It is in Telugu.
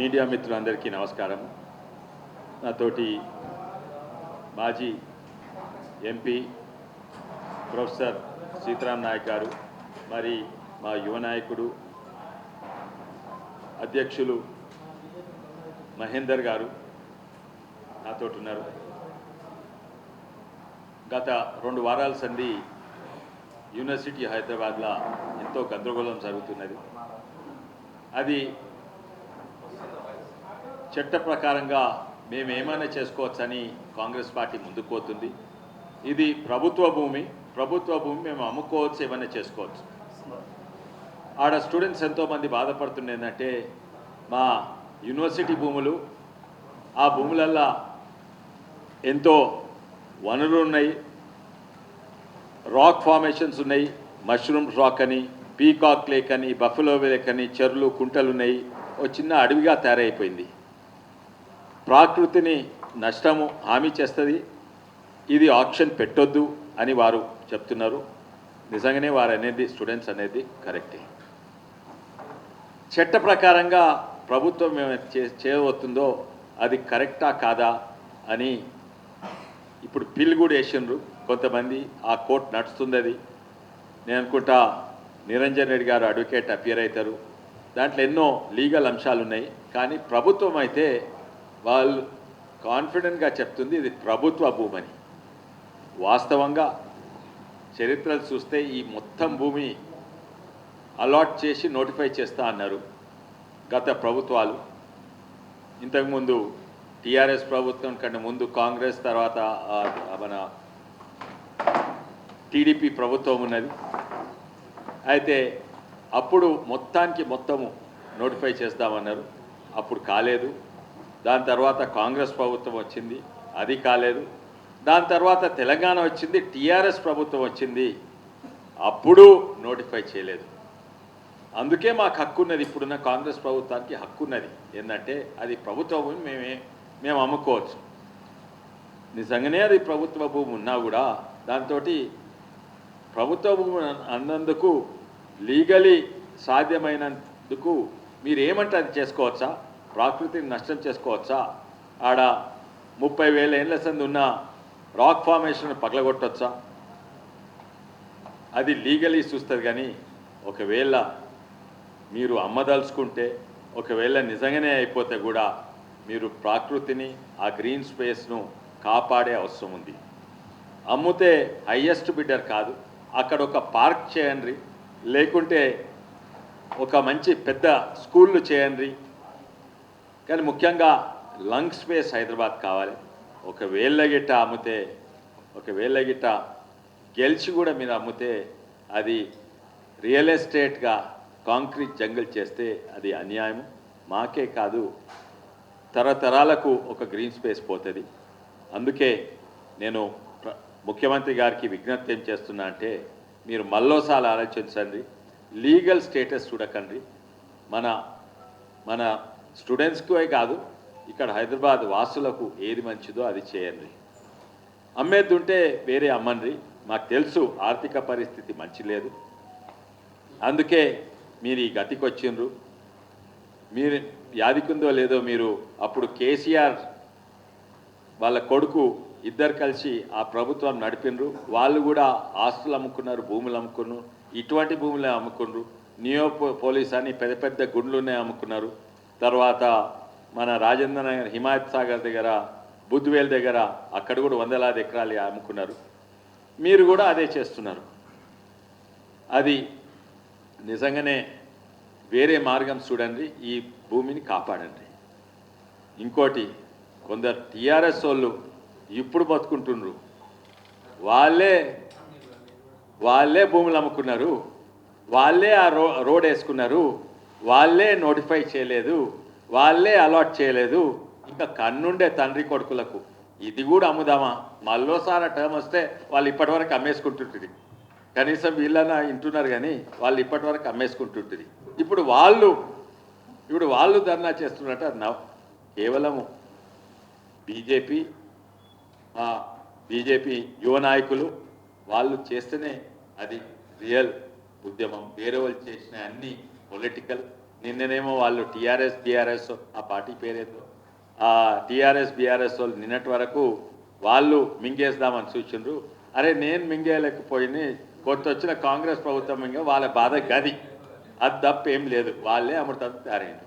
మీడియా మిత్రులందరికీ నమస్కారం నాతోటి మాజీ ఎంపీ ప్రొఫెసర్ సీతారాం నాయక్ గారు మరి మా యువ నాయకుడు అధ్యక్షులు మహేందర్ గారు నాతోటి ఉన్నారు. గత రెండు వారాల సంది యూనివర్సిటీ హైదరాబాద్లో ఎంతో గందరగోళం జరుగుతున్నది. అది చట్ట ప్రకారంగా మేము ఏమైనా చేసుకోవచ్చని కాంగ్రెస్ పార్టీ ముందుకు పోతుంది. ఇది ప్రభుత్వ భూమి ప్రభుత్వ భూమి మేము అమ్ముకోవచ్చు ఏమైనా చేసుకోవచ్చు. ఆడ స్టూడెంట్స్ ఎంతోమంది బాధపడుతుంది ఏంటంటే మా యూనివర్సిటీ భూములు ఆ భూములల్లో ఎంతో వనరులు ఉన్నాయి. రాక్ ఫార్మేషన్స్ ఉన్నాయి. మష్రూమ్స్ రాక్ అని పీకాక్ లేక్ అని బఫలో లేక్ అని చెరువులు కుంటలు ఉన్నాయి. ఓ చిన్న అడవిగా తయారైపోయింది. ప్రాకృతిని నష్టము హామీ చేస్తుంది. ఇది ఆప్షన్ పెట్టొద్దు అని వారు చెప్తున్నారు. నిజంగానే వారు అనేది స్టూడెంట్స్ అనేది కరెక్టే. చట్ట ప్రకారంగా ప్రభుత్వం ఏమైనా చే చేయబోతుందో అది కరెక్టా కాదా అని ఇప్పుడు పిల్ కూడా వేసిండ్రు. కొంతమంది ఆ కోర్టు నడుస్తుంది అది నేను అనుకుంటా నిరంజన్ రెడ్డి గారు అడ్వకేట్ అపియర్ అవుతారు దాంట్లో ఎన్నో లీగల్ అంశాలు ఉన్నాయి కానీ ప్రభుత్వం అయితే వాళ్ళు కాన్ఫిడెంట్గా చెప్తుంది ఇది ప్రభుత్వ భూమని. వాస్తవంగా చరిత్రలు చూస్తే ఈ మొత్తం భూమి అలాట్ చేసి నోటిఫై చేస్తా అన్నారు గత ప్రభుత్వాలు. ఇంతకుముందు టీఆర్ఎస్ ప్రభుత్వం కంటే ముందు కాంగ్రెస్ తర్వాత మన టీడీపీ ప్రభుత్వం ఉన్నది. అయితే అప్పుడు మొత్తానికి మొత్తము నోటిఫై చేస్తామన్నారు. అప్పుడు కాలేదు. దాని తర్వాత కాంగ్రెస్ ప్రభుత్వం వచ్చింది అది కాలేదు. దాని తర్వాత తెలంగాణ వచ్చింది టీఆర్ఎస్ ప్రభుత్వం వచ్చింది. అప్పుడు నోటిఫై చేయలేదు. అందుకే మాకు హక్కు ఉన్నది ఇప్పుడున్న కాంగ్రెస్ ప్రభుత్వానికి హక్కు ఉన్నది ఏంటంటే అది ప్రభుత్వ భూమి మేమే మేము అమ్ముకోవచ్చు. నిజంగానే అది ప్రభుత్వ భూమి ఉన్నా కూడా దాంతో ప్రభుత్వ భూమి అన్నందుకు లీగలీ సాధ్యమైనందుకు మీరు ఏమంటే అది చేసుకోవచ్చా? ప్రకృతిని నష్టం చేసుకోవచ్చా? ఆడ ముప్పై వేల ఏళ్ళ సంది ఉన్న రాక్ ఫార్మేషన్ పగలగొట్టొచ్చా? అది లీగలీ చూస్తుంది కానీ ఒకవేళ మీరు అమ్మదలుచుకుంటే ఒకవేళ నిజంగానే అయిపోతే కూడా మీరు ప్రకృతిని ఆ గ్రీన్ స్పేస్ను కాపాడే అవసరం ఉంది. అమ్ముతే హయ్యెస్ట్ బిడ్డర్ కాదు. అక్కడ ఒక పార్క్ చేయండి. లేకుంటే ఒక మంచి పెద్ద స్కూళ్ళు చేయండి. కానీ ముఖ్యంగా లంగ్ స్పేస్ హైదరాబాద్ కావాలి. ఒకవేళ గిట్ట అమ్మితే ఒకవేళ గిట్ట గెలిచి కూడా మీరు అమ్మితే అది రియల్ ఎస్టేట్గా కాంక్రీట్ జంగిల్ చేస్తే అది అన్యాయం. మాకే కాదు తరతరాలకు ఒక గ్రీన్ స్పేస్ పోతుంది. అందుకే నేను ముఖ్యమంత్రి గారికి విజ్ఞప్తి ఏం చేస్తున్నా అంటే మీరు మళ్ళోసారి ఆలోచించండి. లీగల్ స్టేటస్ చూడకండి. మన మన స్టూడెంట్స్కే కాదు ఇక్కడ హైదరాబాద్ వాసులకు ఏది మంచిదో అది చేయండి. అమ్మేద్దుంటే వేరే అమ్మండి మాకు తెలుసు ఆర్థిక పరిస్థితి మంచి లేదు. అందుకే మీరు ఈ గతికి వచ్చిండ్రు. మీరు యాదికుందో లేదో మీరు అప్పుడు కేసీఆర్ వాళ్ళ కొడుకు ఇద్దరు కలిసి ఆ ప్రభుత్వం నడిపినరు. వాళ్ళు కూడా ఆస్తులు అమ్ముకున్నారు భూములు అమ్ముకున్నారు. ఇటువంటి భూములే అమ్ముకున్నారు. నియో పోలీస్ అని పెద్ద పెద్ద గుండ్లునే అమ్ముకున్నారు. తర్వాత మన రాజేంద్ర నగర్ హిమాయత్ సాగర్ దగ్గర బుద్ధివేల్ దగ్గర అక్కడ కూడా వందలాది ఎకరాలు అమ్ముకున్నారు. మీరు కూడా అదే చేస్తున్నారు. అది నిజంగానే వేరే మార్గం చూడండి ఈ భూమిని కాపాడండి. ఇంకోటి కొందరు టీఆర్ఎస్ వాళ్ళు ఇప్పుడు బతుకుంటుండ్రు వాళ్ళే వాళ్ళే భూములు అమ్ముకున్నారు. వాళ్ళే ఆ రో రోడ్ వేసుకున్నారు. వాళ్ళే నోటిఫై చేయలేదు వాళ్ళే అలాట్ చేయలేదు. ఇంకా కన్నుండే తండ్రి కొడుకులకు ఇది కూడా అమ్ముదామా? మళ్ళోసారి టర్మ్ వస్తే వాళ్ళు ఇప్పటివరకు అమ్మేసుకుంటుంటుంది కనీసం వీళ్ళన వింటున్నారు కానీ వాళ్ళు ఇప్పటివరకు అమ్మేసుకుంటుంటుంది ఇప్పుడు వాళ్ళు ఇప్పుడు వాళ్ళు ధర్నా చేస్తున్నట్టు నవ్ కేవలము బీజేపీ బీజేపీ యువ నాయకులు వాళ్ళు చేస్తేనే అది రియల్ ఉద్యమం. వేరే వాళ్ళు చేసిన అన్నీ పొలిటికల్ నిన్ననేమో వాళ్ళు టీఆర్ఎస్ బీఆర్ఎస్ ఆ పార్టీ పేరేదో. ఆ టీఆర్ఎస్ బీఆర్ఎస్ వాళ్ళు నిన్నటి వరకు వాళ్ళు మింగేద్దామని సూచిండ్రు అరే నేను మింగేయలేకపోయి కొత్త వచ్చిన కాంగ్రెస్ ప్రభుత్వం మింగ వాళ్ళ బాధ గది. అది తప్ప ఏం లేదు. వాళ్ళే అమృతం తయారైంది